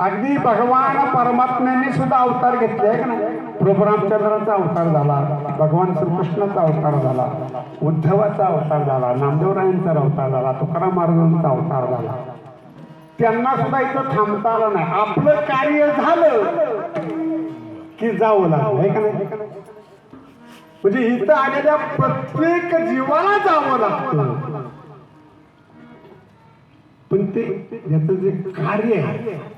अगदी भगवान परमात्म्याने सुद्धा अवतार घेतले. आहे का नाही प्रभू रामचंद्राचा अवतार झाला भगवान श्रीकृष्णाचा अवतार झाला उद्धवाचा अवतार झाला नामदेवरायांचा अवतार झाला तुकाराम महाराजांचा अवतार झाला. त्यांना सुद्धा इथं थांबता आलं नाही. आपलं कार्य झालं की जावं लागलं हे का नाही? म्हणजे इथं आलेल्या प्रत्येक जीवाला जावं लागतं. पण ते याचं जे कार्य आहे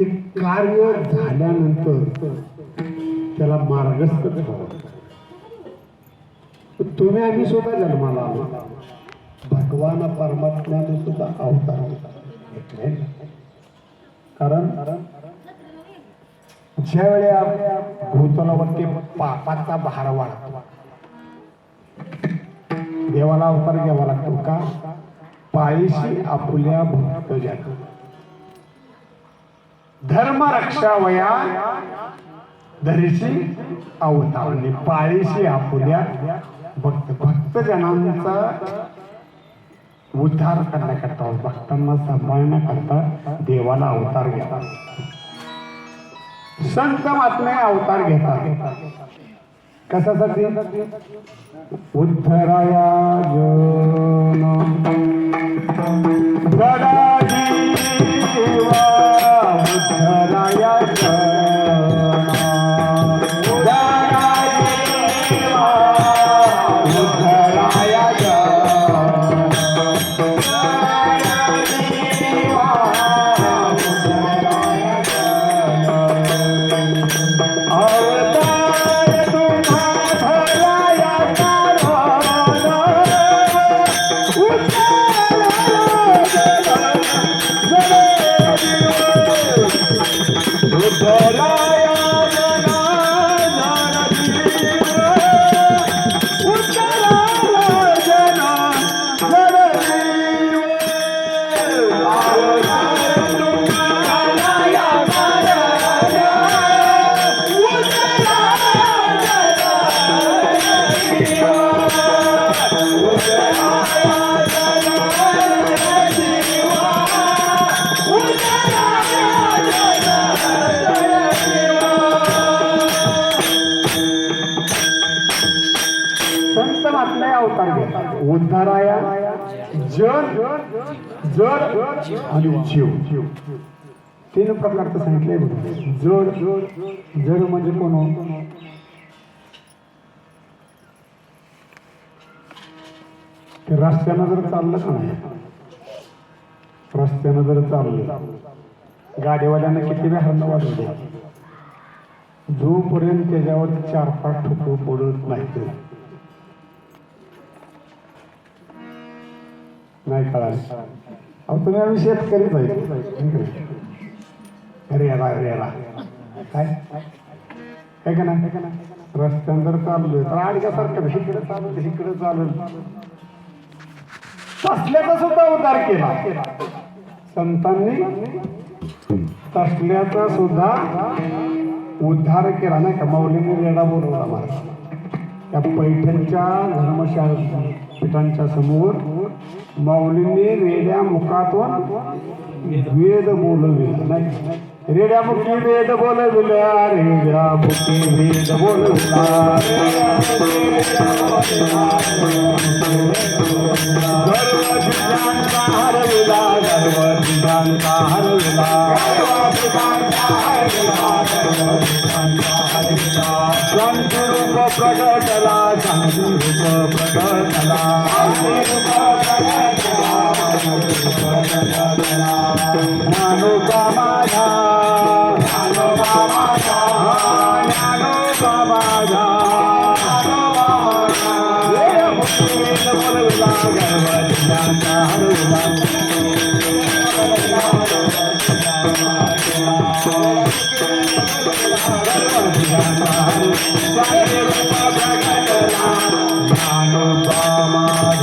ते कार्य झाल्यानंतर त्याला मार्गस्थ तुम्ही आम्ही सुद्धा जन्माला आलो. भगवान परमात्म्याने सुद्धा अवतार घेतले कारण ज्यावेळी भूतलावरती पापाचा भार वाढतो देवाला अवतार घ्यावा लागतो का? पायशी आपुल्या भक्त जातो धर्म रक्षा वया धरीशी अवतारणी पाळीशी आपुल्या भक्त भक्तजनांचा उद्धार करण्याकरता भक्तांना सांभाळण्याकरता देवाला अवतार घेतात. संत महात्मे अवतार घेतात. कशासाठी? उद्धराया उद्धराया जन जड आणि जीव. तीन प्रकारचं सांगितलंय बघ. जड जड म्हणजे कोण? ते रस्त्यानं जर चाललं का नाही? रस्त्यानं जर चाललं गाडीवाल्यानं किती वेळ हरणं जोपर्यंत त्याच्यावर चार पाच ठोकं पडत नाही नाही कळालं अहो तुम्ही आम्ही शेतकरीच आहे रेला रेला काय काय का नाही काय? का नाही रस्त्यानं जर चाललोय तर आडक्यासारखं इकडे चालू इकडे चालू. तसल्याचा सुद्धा उद्धार केला. संतांनी तसल्याचा सुद्धा उद्धार केला. नाही का? माऊलीने रेडा बोलवला मला. त्या पैठणच्या धर्मशाळा पीठांच्या समोर माऊलींनी रेड्या मुखातून वेद बोलविला. नाही रेड्यामुखी वेद बोलविल्या रेड्यामुखी वेद बोलविला गर्वधिकांचा हरविला गर्वधिकांचा हरविला शांती प्रगटला प्रगटला. Rama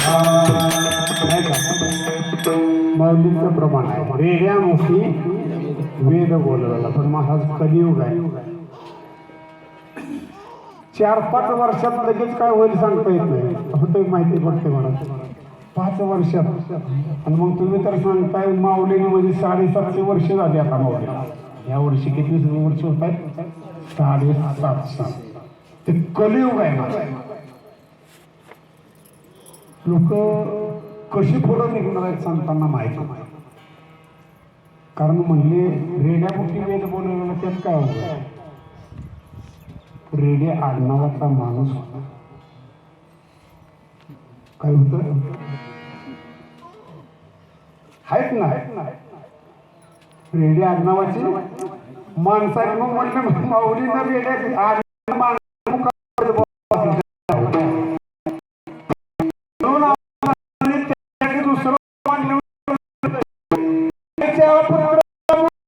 Rama ज्ञानोबा प्रमाण आहे रेड्यामुखी वेद बोलला पण महाराज कलियुग आहे चार पाच वर्षात लगेच काय होईल सांगता येत नाही. होतं माहिती पडते मला. पाच वर्षात. आणि मग तुम्ही तर सांगताय माऊलीने म्हणजे साडेसातशे वर्ष झाली आता माऊली. या वर्षी किती वर्ष होत आहेत? साडेसातशे. ते कलियुग आहे लोक कशी फुलं निघणार आहेत सांगताना माहिती? कारण म्हणले रेड्यापुटी वेद बोलवलं त्यात काय होतं? रेडे आडनावाचा माणूस होता. काय होत? आहेत ना? आहेत ना रेडे आडनावाची माणसाने मग म्हणलं माऊलीनं रेड्या